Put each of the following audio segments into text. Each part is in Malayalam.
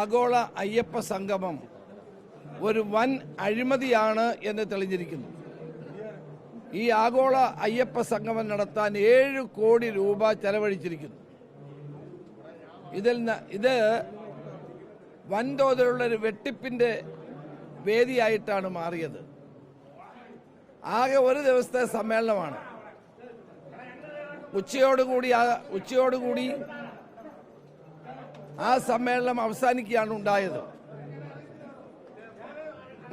ആഗോള അയ്യപ്പ സംഗമം ഒരു വൻ അഴിമതിയാണ് എന്ന് തെളിഞ്ഞിരിക്കുന്നു. ഈ ആഗോള അയ്യപ്പ സംഗമം നടത്താൻ ഏഴ് കോടി രൂപ ചെലവഴിച്ചിരിക്കുന്നു. ഇതിൽ ഇത് വൻതോതിലുള്ള ഒരു വെട്ടിപ്പിന്റെ വേദിയായിട്ടാണ് മാറിയത്. ആകെ ഒരു ദിവസത്തെ സമ്മേളനമാണ്. ഉച്ചയോടുകൂടി ആ ഉച്ചയോടുകൂടി ആ സമ്മേളനം അവസാനിക്കുകയാണ് ഉണ്ടായത്.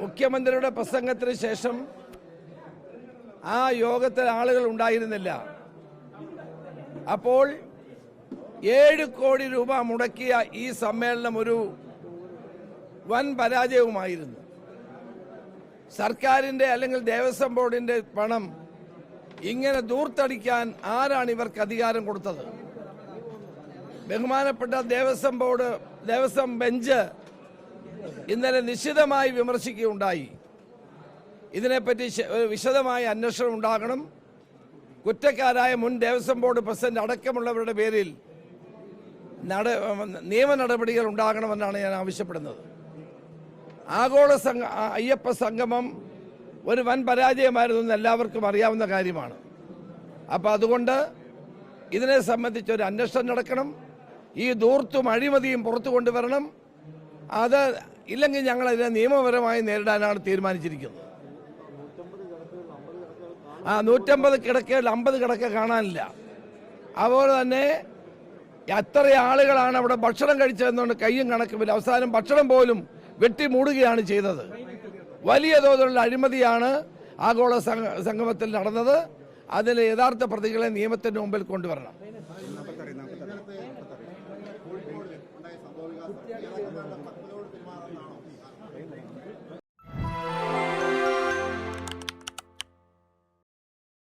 മുഖ്യമന്ത്രിയുടെ പ്രസംഗത്തിന് ശേഷം ആ യോഗത്തിൽ ആളുകൾ ഉണ്ടായിരുന്നില്ല. അപ്പോൾ ഏഴ് കോടി രൂപ മുടക്കിയ ഈ സമ്മേളനം ഒരു വൻ പരാജയവുമായിരുന്നു. സർക്കാരിന്റെ അല്ലെങ്കിൽ ദേവസ്വം ബോർഡിന്റെ പണം ഇങ്ങനെ ദൂർത്തടിക്കാൻ ആരാണ് ഇവർക്ക് അധികാരം കൊടുത്തത്? ബഹുമാനപ്പെട്ട ദേവസ്വം ബോർഡ് ദേവസ്വം ബെഞ്ച് ഇന്നലെ നിശ്ചിതമായി വിമർശിക്കുകയുണ്ടായി. ഇതിനെപ്പറ്റി വിശദമായ അന്വേഷണം ഉണ്ടാകണം. കുറ്റക്കാരായ മുൻ ദേവസ്വം ബോർഡ് പ്രസിഡന്റ് അടക്കമുള്ളവരുടെ പേരിൽ നിയമ നടപടികൾ ഉണ്ടാകണമെന്നാണ് ഞാൻ ആവശ്യപ്പെടുന്നത്. ആഗോള സംഘ അയ്യപ്പ സംഗമം ഒരു വൻ പരാജയമായിരുന്നു എന്ന് എല്ലാവർക്കും അറിയാവുന്ന കാര്യമാണ്. അപ്പോൾ അതുകൊണ്ട് ഇതിനെ സംബന്ധിച്ച് ഒരു അന്വേഷണം നടക്കണം. ഈ ദൂർത്തും അഴിമതിയും പുറത്തു കൊണ്ടുവരണം. അത് ഇല്ലെങ്കിൽ ഞങ്ങൾ അതിനെ നിയമപരമായി നേരിടാനാണ് തീരുമാനിച്ചിരിക്കുന്നത്. ആ നൂറ്റമ്പത് കിടക്കയിൽ അമ്പത് കിടക്ക കാണാനില്ല. അതുപോലെ തന്നെ എത്ര ആളുകളാണ് അവിടെ ഭക്ഷണം കഴിച്ചതെന്നുകൊണ്ട് കയ്യും കണക്കുമില്ല അവസാനം ഭക്ഷണം പോലും വെട്ടി മൂടുകയാണ് ചെയ്തത്. വലിയ തോതിലുള്ള അഴിമതിയാണ് ആഗോള സംഗമത്തിൽ നടന്നത്. അതിൽ യഥാർത്ഥ പ്രതികളെ നിയമത്തിന്റെ മുമ്പിൽ കൊണ്ടുവരണം.